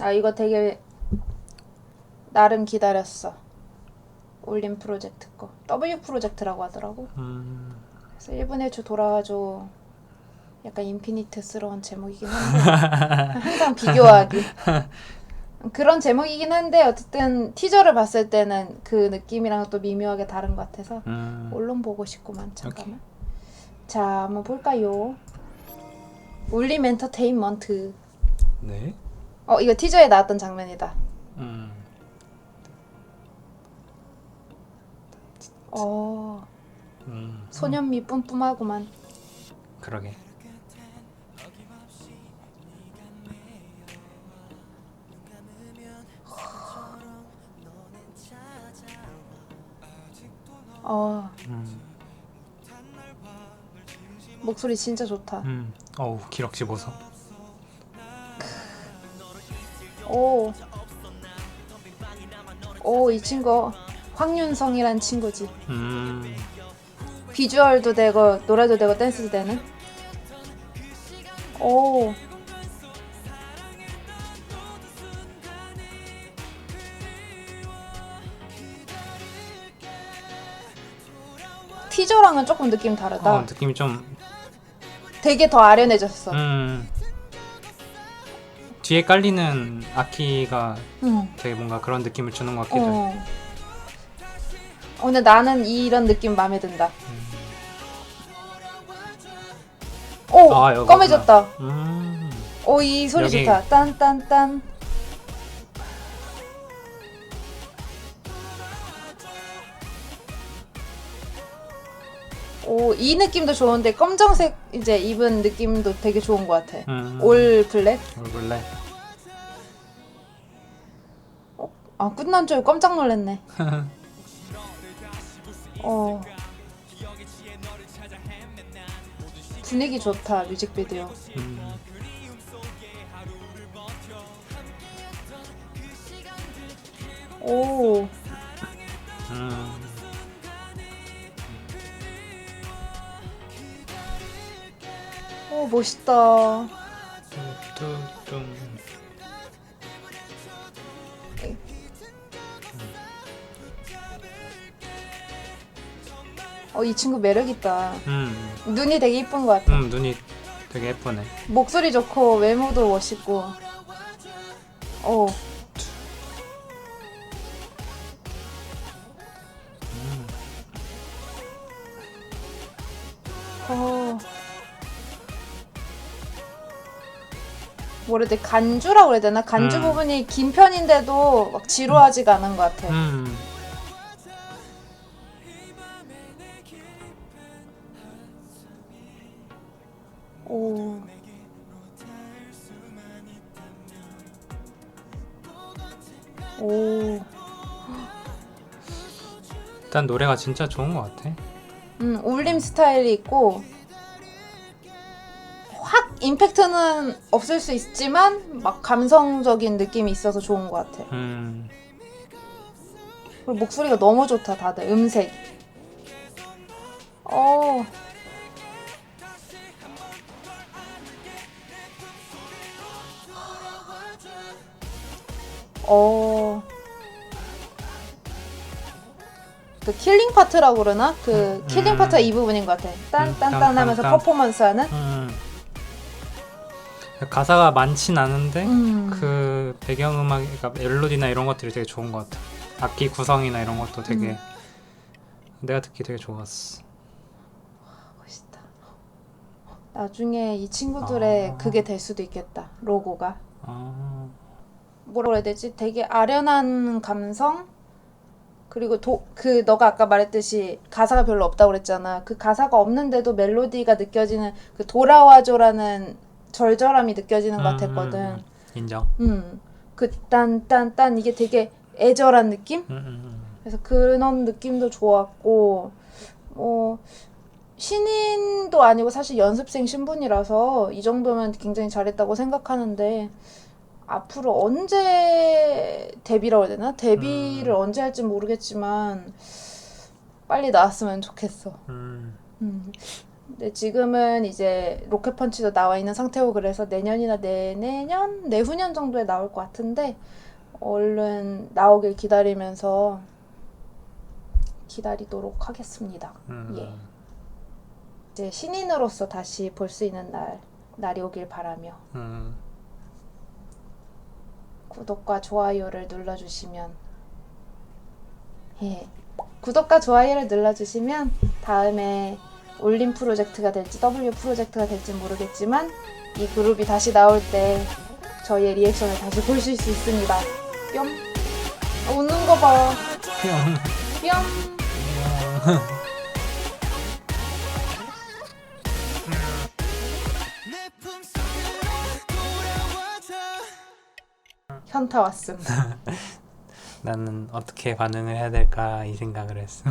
아 이거 되게 나름 기다렸어. 올림 프로젝트 거. W 프로젝트라고 하더라고. 음, 그래서 1분의 1초 돌아와줘. 약간 인피니트스러운 제목이긴 한데 항상 비교하기. 그런 제목이긴 한데 어쨌든 티저를 봤을 때는 그 느낌이랑 또 미묘하게 다른 것 같아서 음. 언론 보고 싶구만 잠깐만. 자 한번 볼까요? 올림 엔터테인먼트. 네. 어 이거 티저에 나왔던 장면이다. 음. 어 음. 소년미 뿜뿜하구만. 그러게. 어 음. 목소리 진짜 좋다. 음. 어우, 기럭지 보소. 오. 오, 이 친구 황윤성이란 친구지. 음. 비주얼도 되고 노래도 되고 댄스도 되는. 오. 티저랑은 조금 느낌 다르다. 어, 느낌이 좀 되게 더 아련해졌어. 음. 뒤에 깔리는 악기가 응. 되게 뭔가 그런 느낌을 주는 것 같기도 해. 어. 어, 근데 나는 이런 느낌 마음에 든다. 오, 아, 여기구나. 검해졌다. 음. 오, 이 소리 여기- 좋다. 딴딴딴. 오, 이 느낌도 좋은데 검정색 이제 입은 느낌도 되게 좋은 것 같아. 음. 올 블랙? 얼굴래. 아, 끝난 줄 깜짝 놀랐네. 어. 분위기 좋다, 뮤직비디오. 음. 오, 음. 오, 멋있다. 뚜뚜뚜. 어, 이 친구 매력있다. 음. 눈이 되게 이쁜 것 같아. 음, 눈이 되게 예쁘네. 목소리 좋고, 외모도 멋있고. 오. 어. 뭐라 해야 돼? 간주라고 그래야 되나? 간주 음. 부분이 긴 편인데도 막 지루하지가 않은 것 같아. 음. 오. 오. 일단 노래가 진짜 좋은 것 같아. 음, 울림 스타일이 있고 확 임팩트는 없을 수 있지만 막 감성적인 느낌이 있어서 좋은 것 같아. 음. 그리고 목소리가 너무 좋다, 다들 음색. 어. 어. 그 킬링 파트라고 그러나? 그 킬링 음. 파트가 이 부분인 것 같아. 딴딴딴 하면서 딴, 딴, 딴. 퍼포먼스 하는? 음. 가사가 많진 않은데 음. 그 배경 음악, 그러니까 멜로디나 이런 것들이 되게 좋은 것 같아. 악기 구성이나 이런 것도 되게 음. 내가 듣기 되게 좋았어. 멋있다. 나중에 이 친구들의 아. 그게 될 수도 있겠다. 로고가. 아, 뭐라고 해야 되지? 되게 아련한 감성? 그리고 도, 그 너가 아까 말했듯이 가사가 별로 없다고 그랬잖아. 그 가사가 없는데도 멜로디가 느껴지는 그 돌아와줘라는 절절함이 느껴지는 것 음, 같았거든. 인정. 음. 그 딴 딴 딴 이게 되게 애절한 느낌? 음, 음, 그래서 그런 느낌도 좋았고 뭐 신인도 아니고 사실 연습생 신분이라서 이 정도면 굉장히 잘했다고 생각하는데 앞으로 언제 데뷔라고 해야 되나? 데뷔를 언제 할지 모르겠지만 빨리 나왔으면 좋겠어. 음. 음. 근데 지금은 이제 로켓펀치도 나와 있는 상태고 그래서 내년이나 내내년, 내후년 정도에 나올 것 같은데 얼른 나오길 기다리면서 기다리도록 하겠습니다. 음. 예. 이제 신인으로서 다시 볼 수 있는 날 날이 오길 바라며 음. 구독과 좋아요를 눌러주시면 예 구독과 좋아요를 눌러주시면 다음에 올림 프로젝트가 될지 W 프로젝트가 될지 모르겠지만 이 그룹이 다시 나올 때 저희의 리액션을 다시 보실 수 있습니다. 뿅 아, 웃는 거 봐. 뿅. 현타 왔음. 나는 어떻게 반응을 해야 될까 이 생각을 했음.